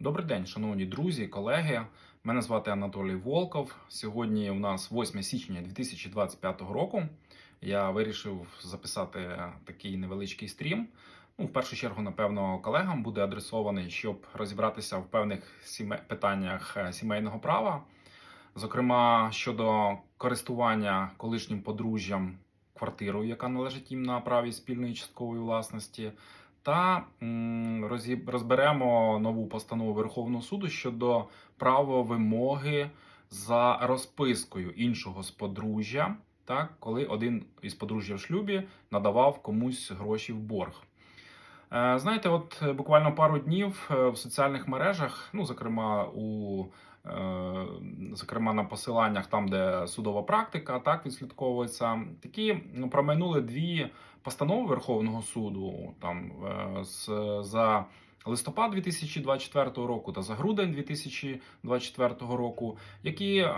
Добрий день, шановні друзі, колеги. Мене звати Анатолій Волков. Сьогодні у нас 8 січня 2025 року. Я вирішив записати такий невеличкий стрім. Ну, в першу чергу, напевно, колегам буде адресований, щоб розібратися в певних сіме... питаннях е, сімейного права, зокрема щодо користування колишнім подружжям квартирою, яка належить їм на праві спільної часткової власності. Та розберемо нову постанову Верховного суду щодо права вимоги за розпискою іншого з подружжя, так, коли один із подружжя в шлюбі надавав комусь гроші в борг. Е, Знаєте, от буквально пару днів е, в соціальних мережах, ну, зокрема, у зокрема на посиланнях, там, де судова практика, так відслідковується, такі ну, промайнули дві постанови Верховного суду там е, з за листопад 2024 року та за грудень 2024 року, які е,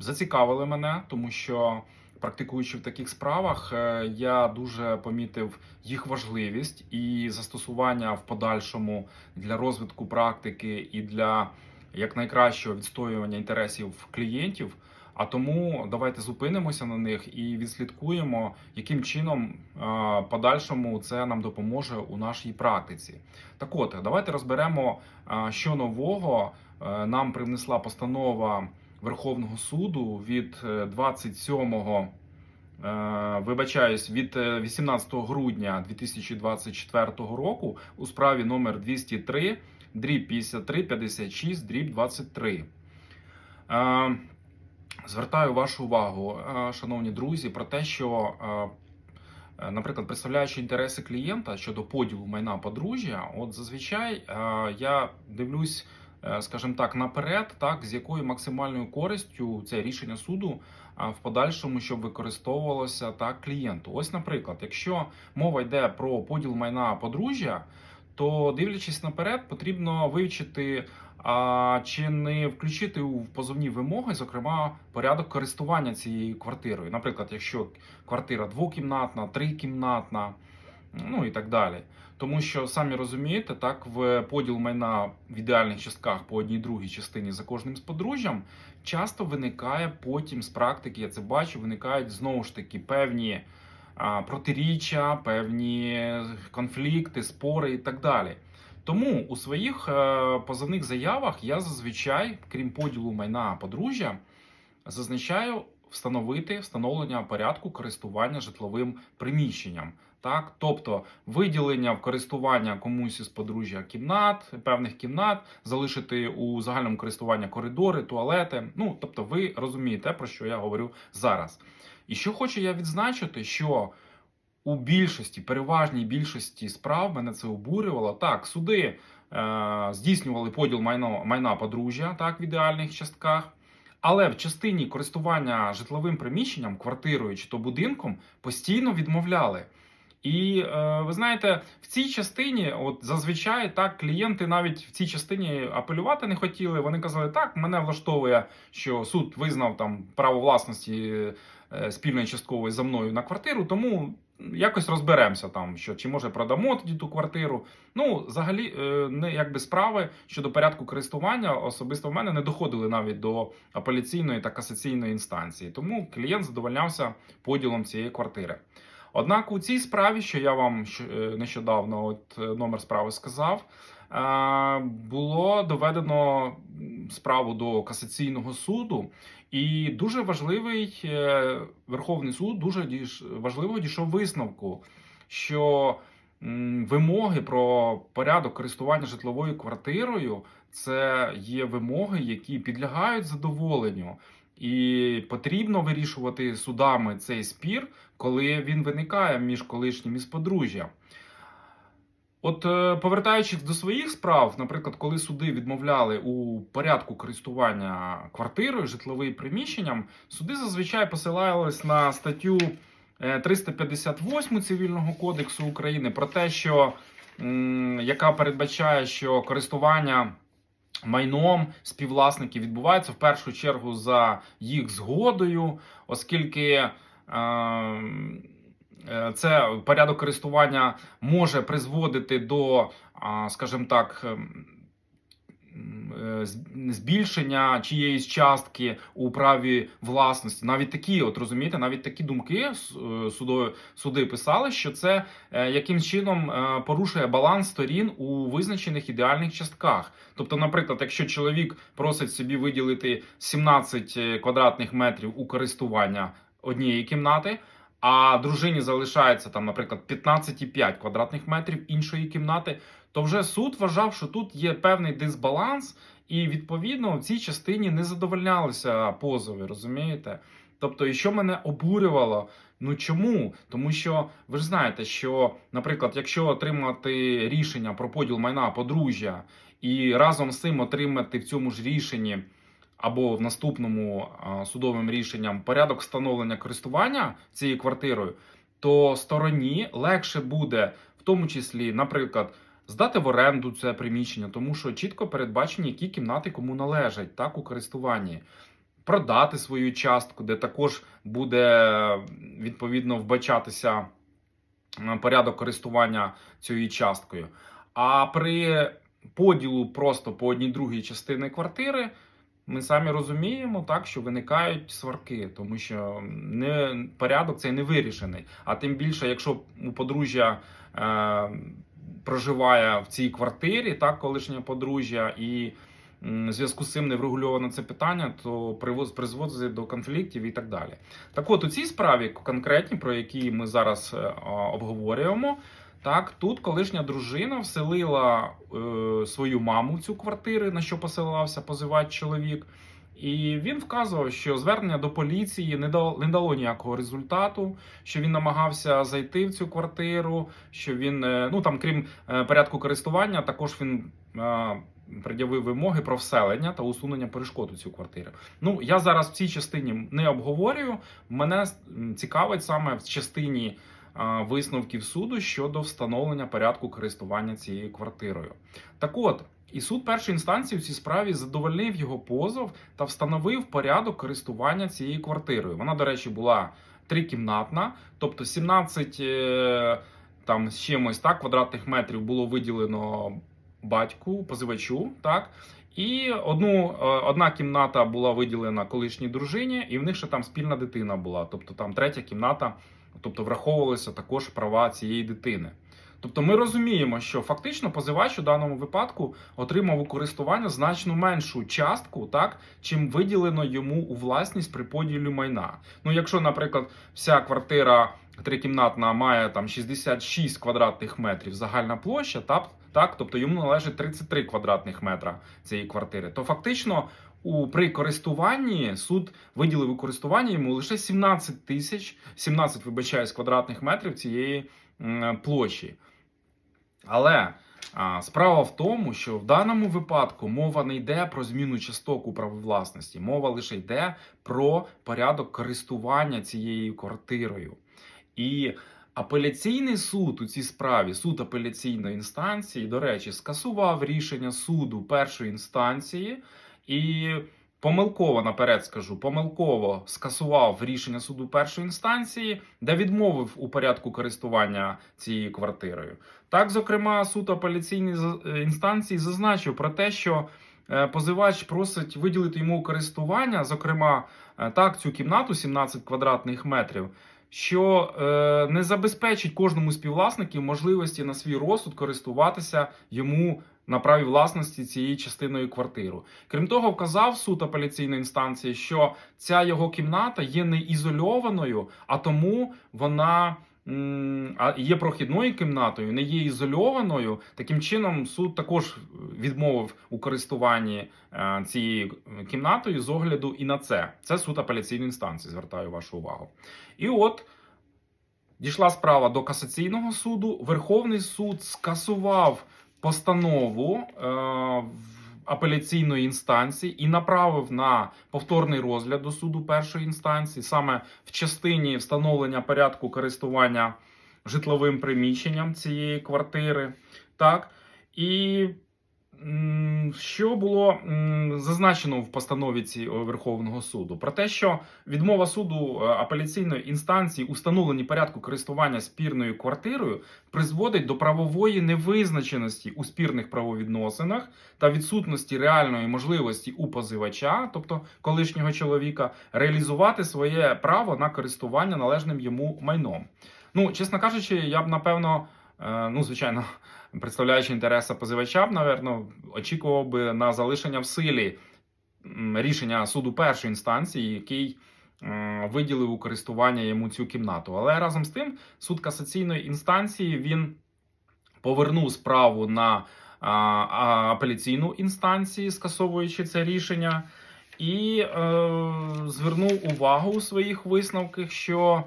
зацікавили мене, тому що практикуючи в таких справах, е, я дуже помітив їх важливість і застосування в подальшому для розвитку практики і для якнайкращого відстоювання інтересів клієнтів. А тому давайте зупинимося на них і відслідкуємо, яким чином е, подальшому це нам допоможе у нашій практиці. Так от, давайте розберемо, е, що нового е, нам привнесла постанова Верховного суду від е, 27 Е, Вибачаюсь, від е, 18 грудня 2024 року у справі номер 203 дріб 53 56 дріб 23. Е, Звертаю вашу увагу, е, шановні друзі, про те, що, е, наприклад, представляючи інтереси клієнта щодо поділу майна подружжя, от зазвичай я дивлюсь, скажімо так, наперед, так з якою максимальною користю це рішення суду в подальшому, щоб використовувалося так клієнту. Ось, наприклад, якщо мова йде про поділ майна подружжя, то дивлячись наперед, потрібно вивчити, а чи не включити у позовні вимоги, зокрема, порядок користування цією квартирою. Наприклад, якщо квартира двокімнатна, трикімнатна, ну і так далі. Тому що самі розумієте, так в поділ майна в ідеальних частках по одній другій частині за кожним з подружжям часто виникає потім з практики, я це бачу, виникають знову ж таки певні протиріччя, певні конфлікти, спори і так далі. Тому у своїх е, позовних заявах я зазвичай, крім поділу майна подружжя, зазначаю встановити встановлення порядку користування житловим приміщенням. Так, тобто виділення в користування комусь із подружжя кімнат, певних кімнат, залишити у загальному користуванні коридори, туалети. Ну, тобто, ви розумієте, про що я говорю зараз. І що хочу я відзначити, що у більшості, переважній більшості справ мене це обурювало. Так, суди е, здійснювали поділ майно, майна подружжя, так, в ідеальних частках. Але в частині користування житловим приміщенням, квартирою чи то будинком постійно відмовляли. І е, ви знаєте, в цій частині, от зазвичай так, клієнти навіть в цій частині апелювати не хотіли. Вони казали, так, мене влаштовує, що суд визнав там право власності спільної часткової за мною на квартиру, тому якось розберемося там, що чи може продамо тоді ту квартиру. Ну, взагалі, е, не якби справи щодо порядку користування особисто в мене не доходили навіть до апеляційної та касаційної інстанції. Тому клієнт задовольнявся поділом цієї квартири. Однак у цій справі, що я вам е, нещодавно, от е, номер справи сказав, е, було доведено справу до касаційного суду, і дуже важливий е, Верховний суд дуже важливо дійшов висновку, що вимоги про порядок користування житловою квартирою це є вимоги, які підлягають задоволенню. І потрібно вирішувати судами цей спір, коли він виникає між колишнім і подружжя. От, е, повертаючись до своїх справ, наприклад, коли суди відмовляли у порядку користування квартирою, житловим приміщенням, суди зазвичай посилались на статтю е, 358 Цивільного кодексу України про те, що яка передбачає, що користування майном співвласників відбувається в першу чергу за їх згодою, оскільки е, е, це порядок користування може призводити до, скажімо так, ем, збільшення чиєїсь частки у праві власності. Навіть такі, от розумієте, навіть такі думки е, суди писали, що це е, якимсь чином е, порушує баланс сторін у визначених ідеальних частках. Тобто, наприклад, якщо чоловік просить собі виділити 17 квадратних метрів у користування однієї кімнати. А дружині залишається там, наприклад, 15,5 квадратних метрів іншої кімнати, то вже суд вважав, що тут є певний дисбаланс, і відповідно в цій частині не задовольнялися позови, розумієте? Тобто, і що мене обурювало? Ну чому? Тому що ви ж знаєте, що, наприклад, якщо отримати рішення про поділ майна подружжя і разом з цим отримати в цьому ж рішенні або в наступному судовим рішенням порядок встановлення користування цією квартирою, то стороні легше буде, в тому числі, наприклад, здати в оренду це приміщення, тому що чітко передбачені, які кімнати кому належать так у користуванні. Продати свою частку, де також буде відповідно вбачатися порядок користування цією часткою. А при поділу просто по одній другій частини квартири ми самі розуміємо, так що виникають сварки, тому що не порядок цей не вирішений. А тим більше, якщо у подружжя е, проживає в цій квартирі, так, колишнє подружжя, і в зв'язку з цим не врегульовано це питання, то привоз призводить до конфліктів і так далі. Так, от у цій справі конкретні, про які ми зараз е, обговорюємо. Так, тут колишня дружина вселила е, свою маму в цю квартиру, на що посилався позивач чоловік. І він вказував, що звернення до поліції не дало, не дало ніякого результату, що він намагався зайти в цю квартиру, що він, е, ну там, крім е, порядку користування, також він е, пред'явив вимоги про вселення та усунення перешкод у цю квартиру. Ну, я зараз в цій частині не обговорюю. Мене цікавить саме в частині висновків суду щодо встановлення порядку користування цією квартирою. Так от, і суд першої інстанції в цій справі задовольнив його позов та встановив порядок користування цією квартирою. Вона, до речі, була трикімнатна, тобто 17 е, там з чимось так квадратних метрів було виділено батьку, позивачу, так. І одну, е, одна кімната була виділена колишній дружині, і в них ще там спільна дитина була. Тобто там третя кімната, тобто враховувалися також права цієї дитини. Тобто ми розуміємо, що фактично позивач у даному випадку отримав у користування значно меншу частку, так чим виділено йому у власність при поділі майна. Ну, якщо, наприклад, вся квартира трикімнатна має там 66 квадратних метрів загальна площа, так, так, тобто йому належить 33 квадратних метра цієї квартири, то фактично. У при користуванні суд виділив у користування йому лише 17 тисяч, 17, вибачаюсь, квадратних метрів цієї площі. Але а, справа в тому, що в даному випадку мова не йде про зміну часток у праві власності, мова лише йде про порядок користування цією квартирою. І апеляційний суд у цій справі, суд апеляційної інстанції, до речі, скасував рішення суду першої інстанції і. Помилково наперед скажу, помилково скасував рішення суду першої інстанції, де відмовив у порядку користування цією квартирою. Так, зокрема, суд апеляційної е, інстанції зазначив про те, що е, позивач просить виділити йому користування, зокрема, е, так, цю кімнату 17 квадратних метрів. Що е, не забезпечить кожному з співвласників можливості на свій розсуд користуватися йому на праві власності цією частиною квартири. Крім того, вказав суд апеляційної інстанції, що ця його кімната є не ізольованою, а тому вона є прохідною кімнатою, не є ізольованою. Таким чином, суд також відмовив у користуванні е, цією кімнатою з огляду і на це. Це суд апеляційної інстанції. Звертаю вашу увагу. І от. Дійшла справа до касаційного суду. Верховний суд скасував постанову е, апеляційної інстанції і направив на повторний розгляд до суду першої інстанції, саме в частині встановлення порядку користування житловим приміщенням цієї квартири. Так і що було зазначено в постанові ці Верховного суду? Про те, що відмова суду е, апеляційної інстанції у порядку користування спірною квартирою призводить до правової невизначеності у спірних правовідносинах та відсутності реальної можливості у позивача, тобто колишнього чоловіка, реалізувати своє право на користування належним йому майном. Ну, чесно кажучи, я б напевно, е, ну звичайно, представляючи інтереси позивача, напевно, очікував би на залишення в силі рішення суду першої інстанції, який виділив у користування йому цю кімнату. Але разом з тим, суд касаційної інстанції він повернув справу на апеляційну інстанцію, скасовуючи це рішення, і е, звернув увагу у своїх висновках, що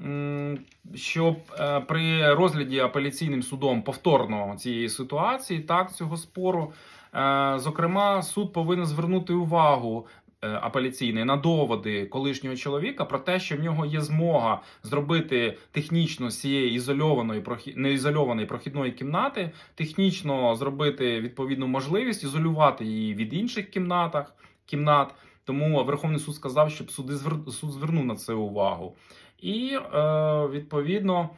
м, що е, при розгляді апеляційним судом повторно цієї ситуації, так цього спору, е, зокрема, суд повинен звернути увагу. е, Апеляційний на доводи колишнього чоловіка про те, що в нього є змога зробити технічно цієї ізольованої неізольованої прохідної кімнати, технічно зробити відповідну можливість ізолювати її від інших кімнатах кімнат. Тому Верховний суд сказав, щоб суди звер... суд звернув на це увагу, і е, відповідно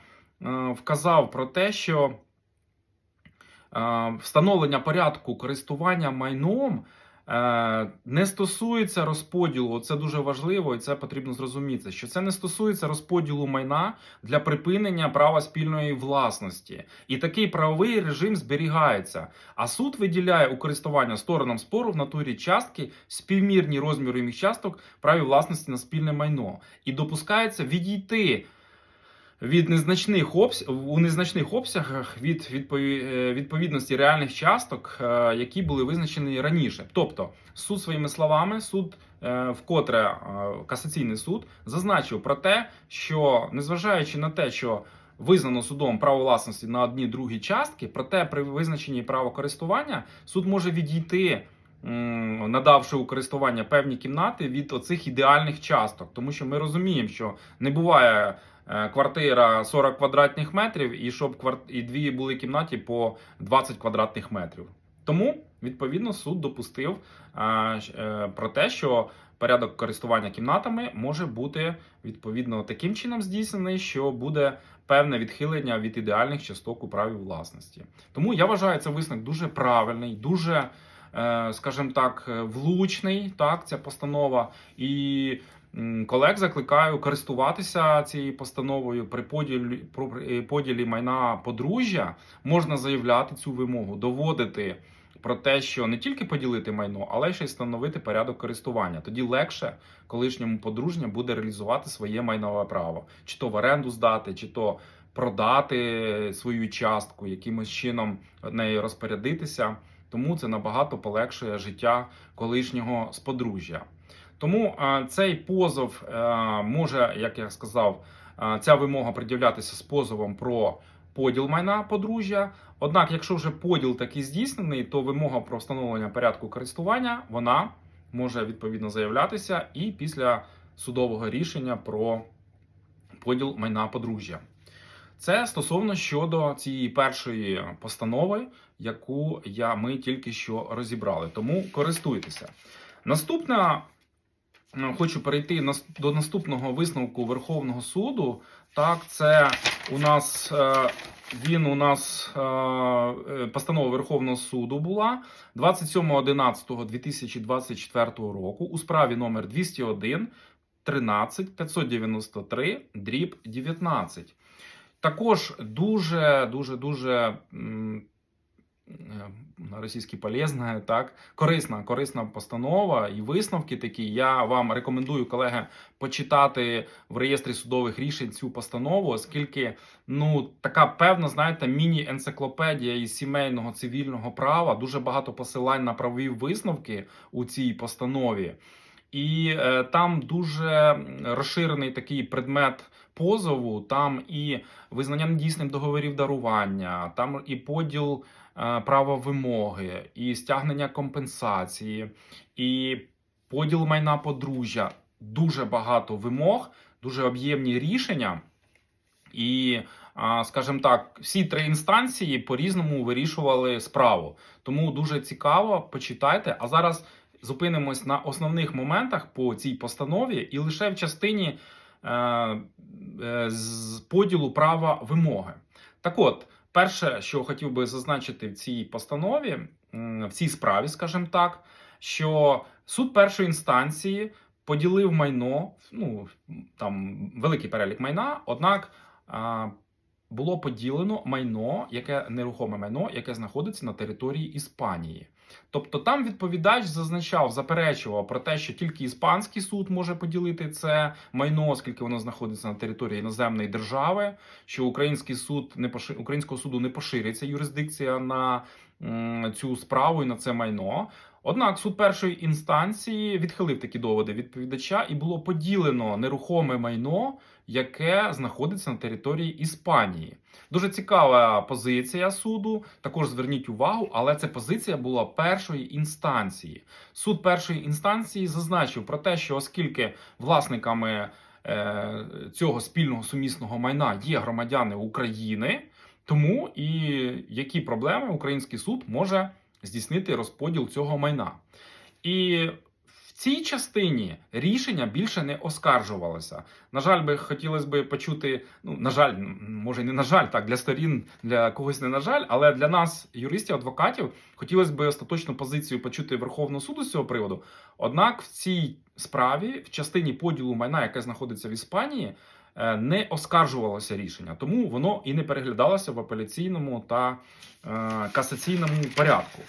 е, вказав про те, що е, встановлення порядку користування майном. Е, Не стосується розподілу, це дуже важливо, і це потрібно зрозуміти, що це не стосується розподілу майна для припинення права спільної власності, і такий правовий режим зберігається. А суд виділяє у користування сторонам спору в натурі частки співмірні розміри їх часток праві власності на спільне майно, і допускається відійти від незначних обс... у незначних обсягах від е, відповідності реальних часток, е, які були визначені раніше. Тобто, суд своїми словами, суд е, вкотре касаційний суд зазначив про те, що незважаючи на те, що Визнано судом право власності на одні другі частки, проте при визначенні права користування суд може відійти, надавши у користування певні кімнати від оцих ідеальних часток, тому що ми розуміємо, що не буває квартира 40 квадратних метрів, і щоб кварт... і дві були кімнаті по 20 квадратних метрів. Тому відповідно суд допустив е, е, про те, що порядок користування кімнатами може бути відповідно таким чином здійснений, що буде певне відхилення від ідеальних часток у праві власності. Тому я вважаю це висновок дуже правильний, дуже, е, скажімо так, е, влучний. Так, ця постанова і. Колег закликаю користуватися цією постановою при поділі, при поділі майна подружжя. Можна заявляти цю вимогу, доводити про те, що не тільки поділити майно, але ще й встановити порядок користування. Тоді легше колишньому подружньому буде реалізувати своє майнове право, чи то в оренду здати, чи то продати свою частку, якимось чином нею розпорядитися. Тому це набагато полегшує життя колишнього сподружжя. Тому е, цей позов е, може, як я сказав, е, ця вимога пред'являтися з позовом про поділ майна подружжя. Однак, якщо вже поділ такий здійснений, то вимога про встановлення порядку користування вона може відповідно заявлятися і після судового рішення про поділ майна подружжя. Це стосовно щодо цієї першої постанови, яку я ми тільки що розібрали. Тому користуйтеся. Наступна хочу перейти до наступного висновку Верховного суду. Так, це у нас е, він у нас е, е, постанова Верховного суду була 27.11.2024 року у справі номер 201 13 593 дріб 19. Також дуже, дуже, дуже е, на російській полезна, так, корисна, корисна постанова і висновки такі. Я вам рекомендую, колеги, почитати в реєстрі судових рішень цю постанову, оскільки ну така певна, знаєте, міні-енциклопедія із сімейного цивільного права, дуже багато посилань на правові висновки у цій постанові. І е, там дуже розширений такий предмет позову, там і визнання недійсним договорів дарування, там і поділ е, права вимоги, і стягнення компенсації, і поділ майна подружжя. Дуже багато вимог, дуже об'ємні рішення. І скажімо так, всі три інстанції по-різному вирішували справу. Тому дуже цікаво, почитайте. А зараз зупинимось на основних моментах по цій постанові і лише в частині е, е, з поділу права вимоги. Так от, перше, що хотів би зазначити в цій постанові, в цій справі, скажімо так, що суд першої інстанції поділив майно, ну там великий перелік майна, однак було поділено майно, яке нерухоме майно, яке знаходиться на території Іспанії. Тобто там відповідач зазначав, заперечував про те, що тільки іспанський суд може поділити це майно, оскільки воно знаходиться на території іноземної держави, що український суд не поши... українського суду не пошириться юрисдикція на м, цю справу і на це майно. Однак суд першої інстанції відхилив такі доводи відповідача і було поділено нерухоме майно, яке знаходиться на території Іспанії. Дуже цікава позиція суду. Також зверніть увагу, але це позиція була першої інстанції. Суд першої інстанції зазначив про те, що оскільки власниками е, цього спільного сумісного майна є громадяни України, тому і які проблеми український суд може здійснити розподіл цього майна. І в цій частині рішення більше не оскаржувалося. На жаль, би хотілося б почути. Ну, на жаль, може, не на жаль, так для сторін, для когось не на жаль, але для нас, юристів, адвокатів, хотілося б остаточну позицію почути Верховного суду з цього приводу. Однак в цій справі, в частині поділу майна, яке знаходиться в Іспанії, не оскаржувалося рішення, тому воно і не переглядалося в апеляційному та е, касаційному порядку.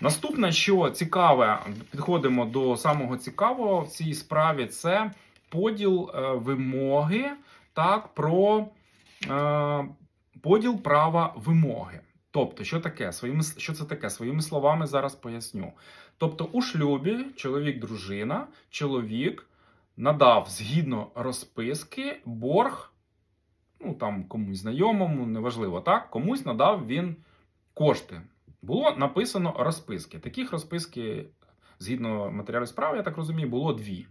Наступне, що цікаве, підходимо до самого цікавого в цій справі, це поділ е, вимоги, так, про е, поділ права вимоги. Тобто, що таке? Своїми, що це таке? Своїми словами зараз поясню. Тобто, у шлюбі чоловік-дружина, чоловік надав згідно розписки борг, ну там комусь знайомому, неважливо, так, комусь надав він кошти. Було написано розписки. Таких розписки, згідно матеріалів справи, я так розумію, було дві.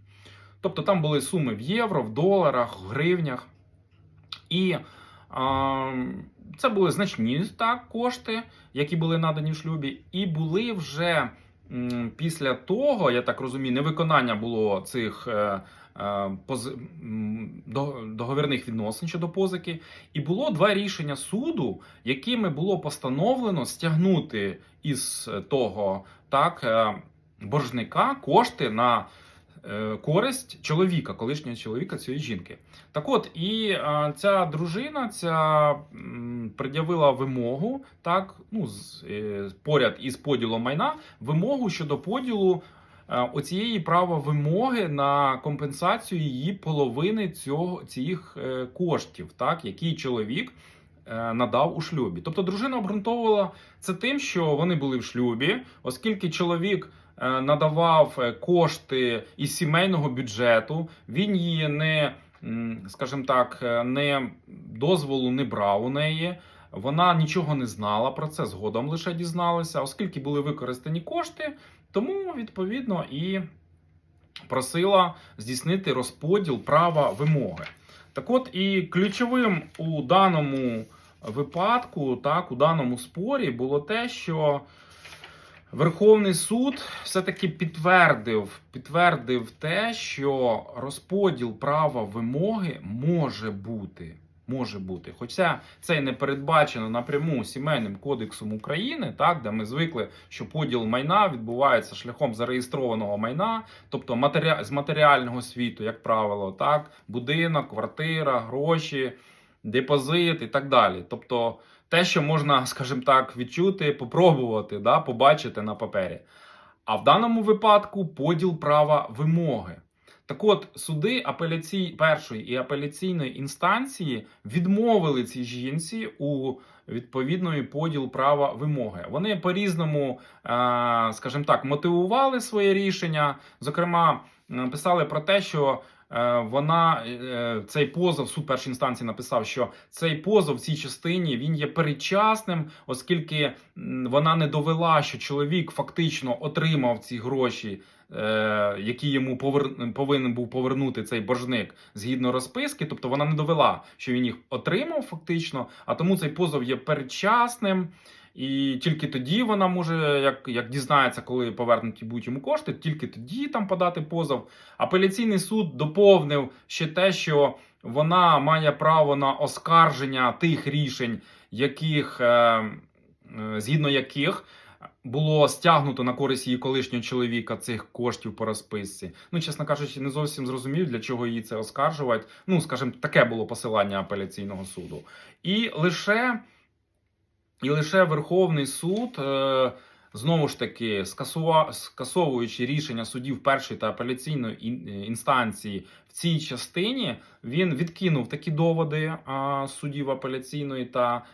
Тобто там були суми в євро, в доларах, в гривнях. І а, це були значні так, кошти, які були надані в шлюбі, і були вже після того, я так розумію, невиконання було цих. Е, е, договірних відносин щодо позики, і було два рішення суду, якими було постановлено стягнути із того так е, боржника кошти на користь чоловіка, колишнього чоловіка цієї жінки. Так от, і е, ця дружина ця пред'явила вимогу, так, ну, з, е, поряд із поділом майна, вимогу щодо поділу е, оцієї права вимоги на компенсацію її половини цього цих е, коштів, так, які чоловік е, надав у шлюбі. Тобто дружина обґрунтовувала це тим, що вони були в шлюбі, оскільки чоловік е, надавав е, кошти із сімейного бюджету, він її не, скажімо так, е, не дозволу не брав у неї. Вона нічого не знала про це, згодом лише дізналася, оскільки були використані кошти, тому відповідно і просила здійснити розподіл права вимоги. Так от і ключовим у даному випадку, так, у даному спорі було те, що Верховний суд все-таки підтвердив, підтвердив те, що розподіл права вимоги може бути. Може бути, хоча це й не передбачено напряму сімейним кодексом України, так де ми звикли, що поділ майна відбувається шляхом зареєстрованого майна, тобто матері... з матеріального світу, як правило, так, будинок, квартира, гроші, депозит і так далі. Тобто те, що можна, скажімо так, відчути, попробувати, да, побачити на папері. А в даному випадку поділ права вимоги. Так от, суди апеляцій... першої і апеляційної інстанції відмовили цій жінці у відповідної поділ права вимоги. Вони по-різному, е, скажімо так, мотивували своє рішення. Зокрема, писали про те, що вона е, цей позов суд першої інстанції написав, що цей позов в цій частині він є передчасним, оскільки вона не довела, що чоловік фактично отримав ці гроші, е, які йому повинен був повернути цей боржник згідно розписки. Тобто вона не довела, що він їх отримав фактично, а тому цей позов є передчасним. І тільки тоді вона може, як, як дізнається, коли повернуті будуть йому кошти, тільки тоді там подати позов. Апеляційний суд доповнив ще те, що вона має право на оскарження тих рішень, яких, е, е, згідно яких було стягнуто на користь її колишнього чоловіка цих коштів по розписці. Ну, чесно кажучи, не зовсім зрозумів, для чого її це оскаржувати. Ну, скажімо, таке було посилання апеляційного суду. І лише. І лише Верховний суд, е, знову ж таки, скасовуючи рішення судів першої та апеляційної е, інстанції в цій частині, він відкинув такі доводи а, судів апеляційної та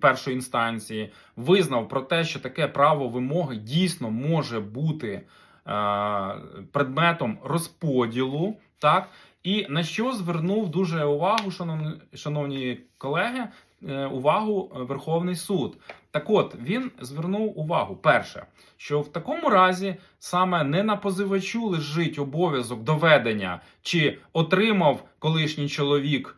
першої інстанції, визнав про те, що таке право вимоги дійсно може бути е, предметом розподілу, так. І на що звернув дуже увагу, шановні, колеги, е, увагу Верховний суд. Так от він звернув увагу, перше, що в такому разі саме не на позивачу лежить обов'язок доведення, чи отримав колишній чоловік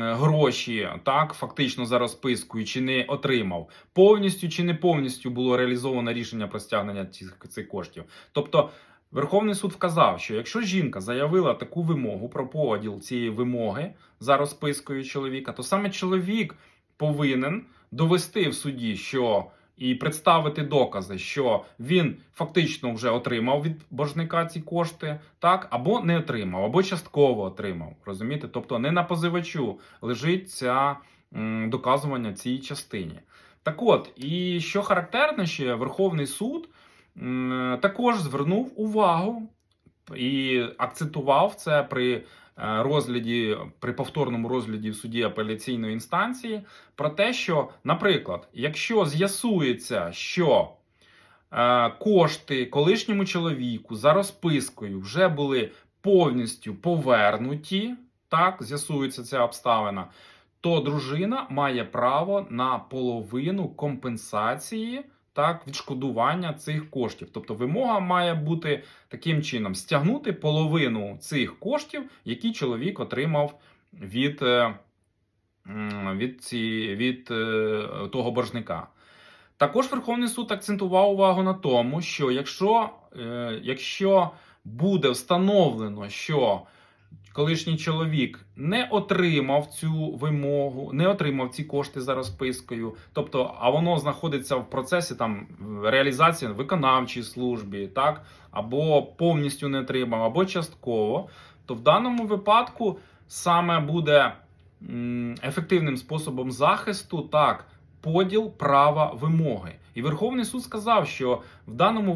гроші, так, фактично за розпискою, чи не отримав, повністю чи не повністю було реалізовано рішення про стягнення цих, цих коштів. Тобто. Верховний суд вказав, що якщо жінка заявила таку вимогу про поділ цієї вимоги за розпискою чоловіка, то саме чоловік повинен довести в суді, що і представити докази, що він фактично вже отримав від боржника ці кошти, так або не отримав, або частково отримав. Розумієте? Тобто не на позивачу лежить ця м, доказування цій частині. Так от, і що характерно ще, Верховний суд також звернув увагу і акцентував це при е, розгляді, при повторному розгляді в суді апеляційної інстанції про те, що, наприклад, якщо з'ясується, що е, кошти колишньому чоловіку за розпискою вже були повністю повернуті, так, з'ясується ця обставина, то дружина має право на половину компенсації. Так, відшкодування цих коштів. Тобто вимога має бути таким чином: стягнути половину цих коштів, які чоловік отримав від, е, від, ці, від е, того боржника. Також Верховний суд акцентував увагу на тому, що якщо, е, якщо буде встановлено, що колишній чоловік не отримав цю вимогу, не отримав ці кошти за розпискою, тобто, а воно знаходиться в процесі там реалізації виконавчій службі, так, або повністю не отримав, або частково, то в даному випадку саме буде ефективним способом захисту так. Поділ права вимоги, і Верховний суд сказав, що в даному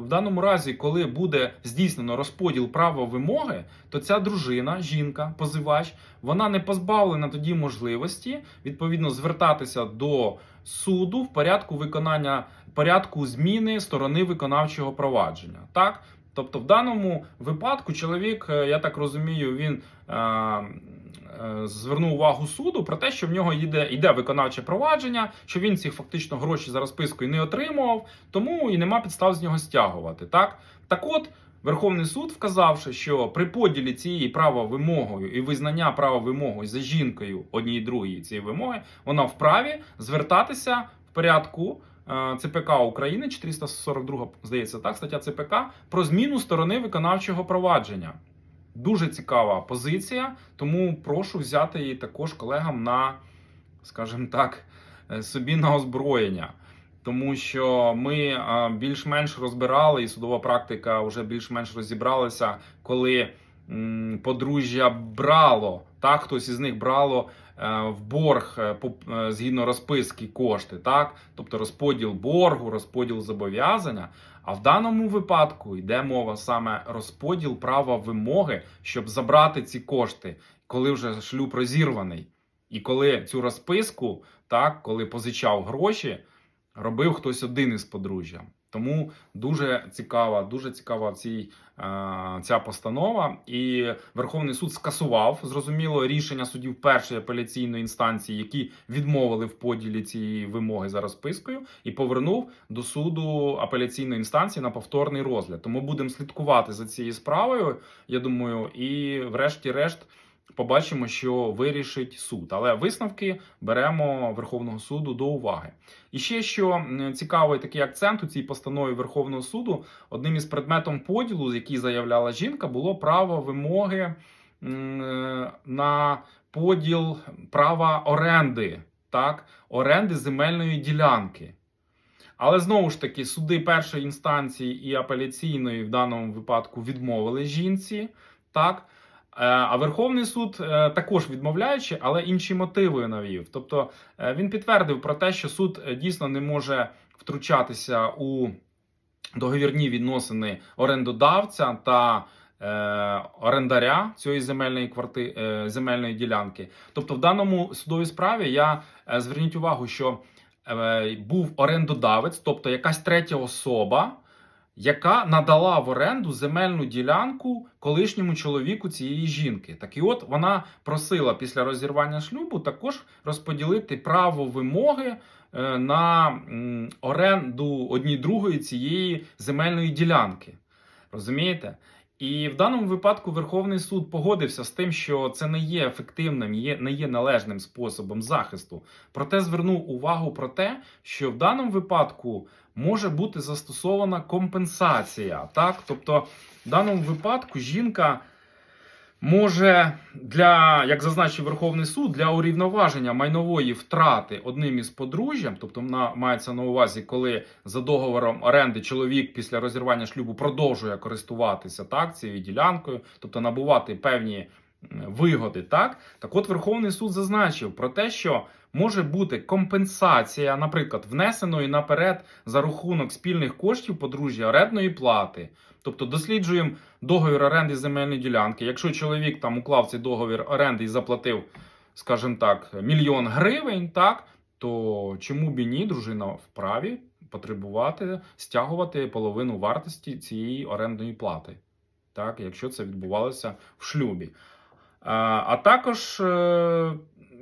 в даному разі, коли буде здійснено розподіл права вимоги, то ця дружина, жінка, позивач, вона не позбавлена тоді можливості відповідно звертатися до суду в порядку виконання порядку зміни сторони виконавчого провадження. Так, тобто, в даному випадку чоловік, е, я так розумію, він. е, Звернув увагу суду про те, що в нього йде, йде виконавче провадження, що він ці фактично гроші за розпискою не отримував, тому і нема підстав з нього стягувати. Так, так от Верховний суд, вказавши, що при поділі цієї права вимогою і визнання права вимогою за жінкою однієї другої цієї вимоги, вона вправі звертатися в порядку е, ЦПК України 442, здається, так, стаття ЦПК про зміну сторони виконавчого провадження. Дуже цікава позиція, тому прошу взяти її також колегам на, скажімо так, е, собі на озброєння. Тому що ми е, більш-менш розбирали, і судова практика вже більш-менш розібралася, коли подружжя брало, так, хтось із них брало е, в борг згідно розписки кошти, так, тобто розподіл боргу, розподіл зобов'язання. А в даному випадку йде мова саме розподіл права вимоги, щоб забрати ці кошти, коли вже шлюб розірваний. І коли цю розписку, так, коли позичав гроші, робив хтось один із подружжя. Тому дуже цікава, дуже цікава цій, е, ця постанова. І Верховний суд скасував зрозуміло рішення судів першої апеляційної інстанції, які відмовили в поділі цієї вимоги за розпискою, і повернув до суду апеляційної інстанції на повторний розгляд. Тому будемо слідкувати за цією справою. Я думаю, і врешті-решт. Побачимо, що вирішить суд, але висновки беремо Верховного суду до уваги. І ще що цікавий такий акцент у цій постанові Верховного суду, одним із предметом поділу, з який заявляла жінка, було право вимоги е, на поділ права оренди, так, оренди земельної ділянки. Але знову ж таки, суди першої інстанції і апеляційної в даному випадку відмовили жінці. Так, А Верховний суд е, також відмовляючи, але інші мотиви навів. Тобто е, він підтвердив про те, що суд е, дійсно не може втручатися у договірні відносини орендодавця та е, орендаря цієї земельної кварти, е, земельної ділянки. Тобто, в даному судовій справі я е, зверніть увагу, що е, був орендодавець, тобто якась третя особа яка надала в оренду земельну ділянку колишньому чоловіку цієї жінки. Так і от вона просила після розірвання шлюбу також розподілити право вимоги е, на оренду одній другої цієї земельної ділянки. Розумієте? І в даному випадку Верховний суд погодився з тим, що це не є ефективним, є, не є належним способом захисту. Проте звернув увагу про те, що в даному випадку може бути застосована компенсація. Так? Тобто, в даному випадку жінка може для, як зазначив Верховний суд, для урівноваження майнової втрати одним із подружжям, тобто мається на увазі, коли за договором оренди чоловік після розірвання шлюбу продовжує користуватися так, цією ділянкою, тобто набувати певні вигоди. Так, так от Верховний суд зазначив про те, що може бути компенсація, наприклад, внесеної наперед за рахунок спільних коштів подружжя орендної плати. Тобто досліджуємо договір оренди земельної ділянки. Якщо чоловік там уклав цей договір оренди і заплатив, скажімо так, мільйон гривень, так то чому б і ні, дружина вправі потребувати стягувати половину вартості цієї орендної плати, так, якщо це відбувалося в шлюбі. А, також, е,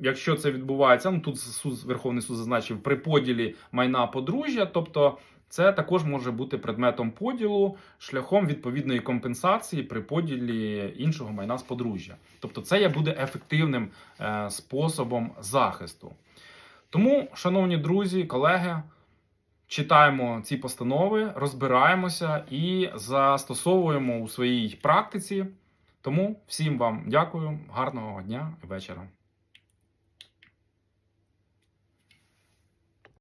якщо це відбувається, ну тут суд, Верховний суд зазначив при поділі майна подружжя, тобто це також може бути предметом поділу шляхом відповідної компенсації при поділі іншого майна з подружжя. Тобто, це буде ефективним е, способом захисту. Тому, шановні друзі, колеги, читаємо ці постанови, розбираємося і застосовуємо у своїй практиці. Тому всім вам дякую, гарного дня і вечора.